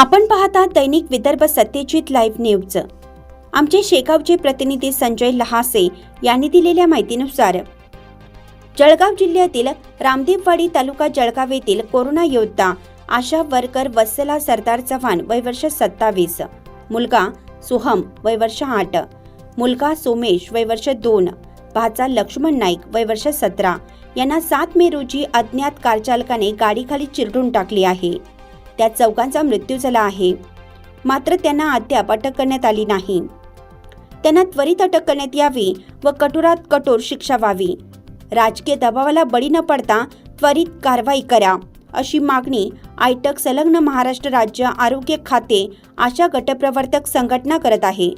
आपण पाहता दैनिक Vidarbha Satyajit live news आमचे शेगावचे प्रतिनिधी संजय लहासे यांनी दिलेल्या माहितीनुसार जळगाव जिल्ह्यातील रामदेववाडी तालुका जळगाव येथील कोरोना योद्धा आशा वर्कर वत्सला सरदार चव्हाण वय वर्ष सत्तावीस मुलगा सुहम वय वर्ष आठ मुलगा सोमेश वय वर्ष दोन भाचा लक्ष्मण नाईक वय वर्ष सतरा यांना सात मे रोजी अज्ञात कारचालकाने गाडीखाली चिरडून टाकली आहे. त्या चौघांचा मृत्यू झाला आहे. मात्र त्यांना अद्याप अटक करण्यात आली नाही. त्यांना त्वरित अटक करण्यात यावी व कठोरात कठोर शिक्षा व्हावी. राजकीय दबावाला बळी न पडता त्वरित कारवाई करा अशी मागणी आयटक संलग्न महाराष्ट्र राज्य आरोग्य खाते अशा गटप्रवर्तक संघटना करत आहे.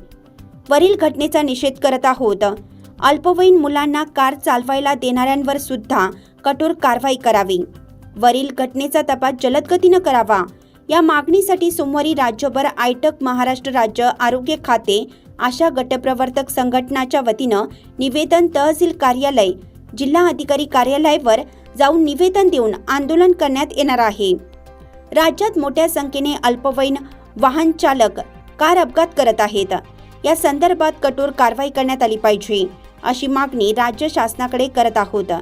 वरील घटनेचा निषेध करत आहोत. अल्पवयीन मुलांना कार चालवायला देणाऱ्यांवर सुद्धा कठोर कारवाई करावी. वरील घटनेचा तपास जलद गतीनं करावा. या मागणीसाठी सोमवारी राज्यभर आयटक महाराष्ट्र राज्य आरोग्य खाते आशा गटप्रवर्तक संघटनाच्या वतीनं निवेदन तहसील कार्यालय जिल्हा अधिकारी कार्यालयावर जाऊन निवेदन देऊन आंदोलन करण्यात येणार आहे. राज्यात मोठ्या संख्येने अल्पवयीन वाहन चालक कार अपघात करत आहेत. या संदर्भात कठोर कारवाई करण्यात आली पाहिजे अशी मागणी राज्य शासनाकडे करत आहोत.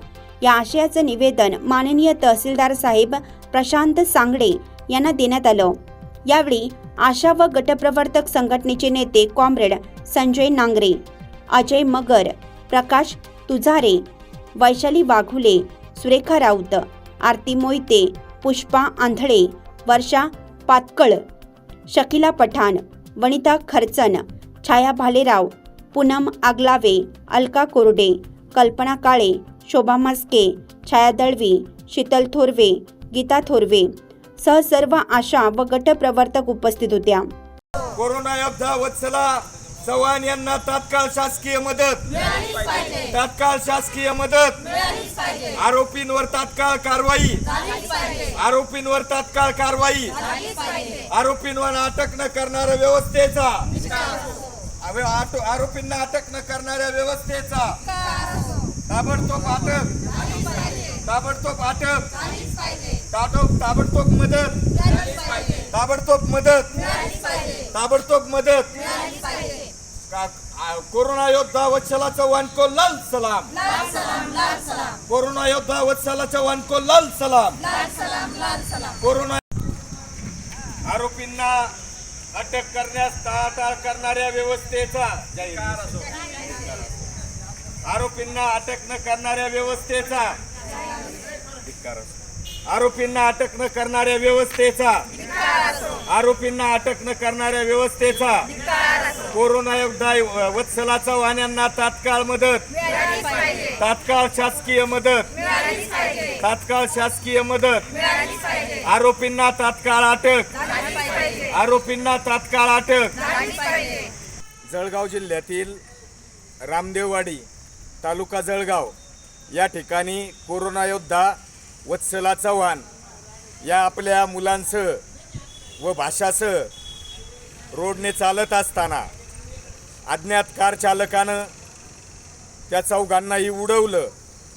या आशयाचं निवेदन माननीय तहसीलदार साहेब प्रशांत सांगडे यांना देण्यात आलं. यावेळी आशा व गटप्रवर्तक संघटनेचे नेते कॉम्रेड संजय नांगरे अजय मगर प्रकाश तुझारे वैशाली वाघुले सुरेखा राऊत आरती मोहिते पुष्पा आंधळे वर्षा पातकळ शकिला पठाण वनिता खर्चन छाया भालेराव पूनम आगलावे अलका कोरडे कल्पना काळे शोभा मस्के छाया दळवी शीतल थोरवे गीता थोरवे सह सर्व आशा व गटप्रवर्तक उपस्थित होत्या. कोरोना योद्धा वत्सला चव्हाण यांना तात्काळ शासकीय मदत. तात्काळ शासकीय मदत. आरोपींवर तात्काळ कारवाई. आरोपींवर तात्काळ कारवाई. आरोपींवर अटक न करणाऱ्या व्यवस्थेचा. आरोपींना अटक न करणाऱ्या व्यवस्थेचा. ताबडतोब अटक ताबडतोब अटक ताबडतोब ताबडतोब मदत. ताबडतोब मदत. ताबडतोब मदत. कोरोना योद्धा वत्सला चव्हाण को लाल सलाम. कोरोना योद्धा वत्सला चव्हाण को लाल सलाम. कोरोना आरोपींना अटक करण्यास टाळाटाळ करणाऱ्या व्यवस्थेचा आरोपींना अटक न करणाऱ्या व्यवस्थेचा आरोपींना अटक न करणाऱ्या व्यवस्थेचा आरोपींना अटक न करणाऱ्या व्यवस्थेचा कोरोना योद्धा वत्सला चव्हाण तात्काळ मदत तात्काळ शासकीय मदत तात्काळ शासकीय मदत. आरोपींना तात्काळ अटक आरोपींना तात्काळ अटक. जळगाव जिल्ह्यातील रामदेववाडी तालुका जळगाव. या ठिकाणी कोरोना योद्धा वत्सला चव्हाण या आपल्या मुलांसह व भाषासह रोडने चालत असताना अज्ञात कार चालकानं त्या चौघांनाही उडवलं.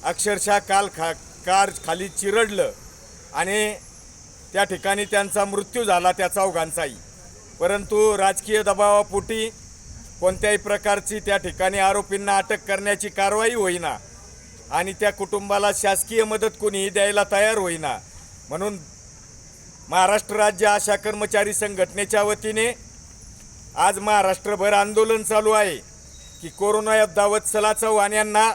अक्षरशः काल खा कार खाली चिरडलं आणि त्या ठिकाणी त्यांचा मृत्यू झाला त्या चौघांचाही. परंतु राजकीय दबावापोटी कोणत्याही प्रकारची त्या ठिकाणी आरोपींना अटक करण्याची कारवाई होईना आणि त्या कुटुंबाला शासकीय मदत कोणीही द्यायला तयार होईना. म्हणून महाराष्ट्र राज्य आशा कर्मचारी संघटनेच्या वतीने आज महाराष्ट्रभर आंदोलन चालू आहे की कोरोना योद्धा वत्सला चव्हाण यांना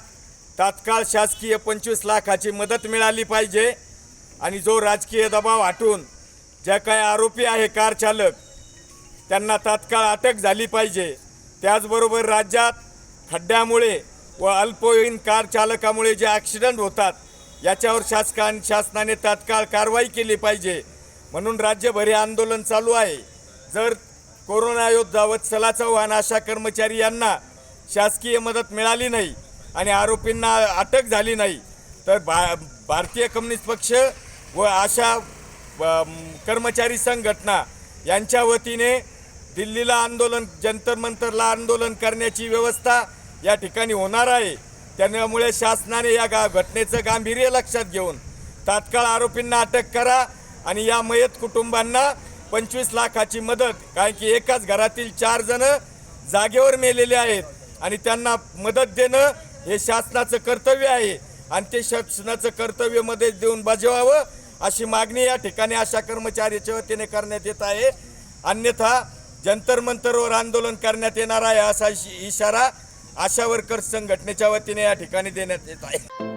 तात्काळ शासकीय पंचवीस लाखाची मदत मिळाली पाहिजे आणि जो राजकीय दबाव हटून ज्या काही आरोपी आहे कार चालक त्यांना तात्काळ अटक झाली पाहिजे. त्याचबरोबर राज्यात खड्ड्यामुळे व अल्पवयीन कार चालकामुळे जे ॲक्सिडेंट होतात याच्यावर शासका शासनाने तात्काळ कारवाई केली पाहिजे. म्हणून राज्यभर हे आंदोलन चालू आहे. जर कोरोना योद्धा वत्सला चव्हाण अशा कर्मचारी यांना शासकीय मदत मिळाली नाही आणि आरोपींना अटक झाली नाही तर भा भारतीय कम्युनिस्ट पक्ष व अशा कर्मचारी संघटना यांच्या वतीने दिल्लीला आंदोलन जंतर मंतरला आंदोलन करण्याची व्यवस्था या ठिकाणी होणार आहे. त्यामुळे शासनाने या गा घटनेचं गांभीर्य लक्षात घेऊन तात्काळ आरोपींना अटक करा आणि या मयत कुटुंबांना पंचवीस लाखाची मदत कारण की एकाच घरातील चार जण जागेवर मेलेले आहेत आणि त्यांना मदत देणं हे शासनाचं कर्तव्य आहे. आणि ते शासनाचं कर्तव्यमध्ये देऊन बजावावं अशी मागणी या ठिकाणी आशा कर्मचाऱ्याच्या वतीने करण्यात येत आहे. अन्यथा जंतर मंतरवर आंदोलन करण्यात येणार आहे असा इशारा आशा वर्कर्स संघटनेच्या वतीने या ठिकाणी देण्यात येत आहे.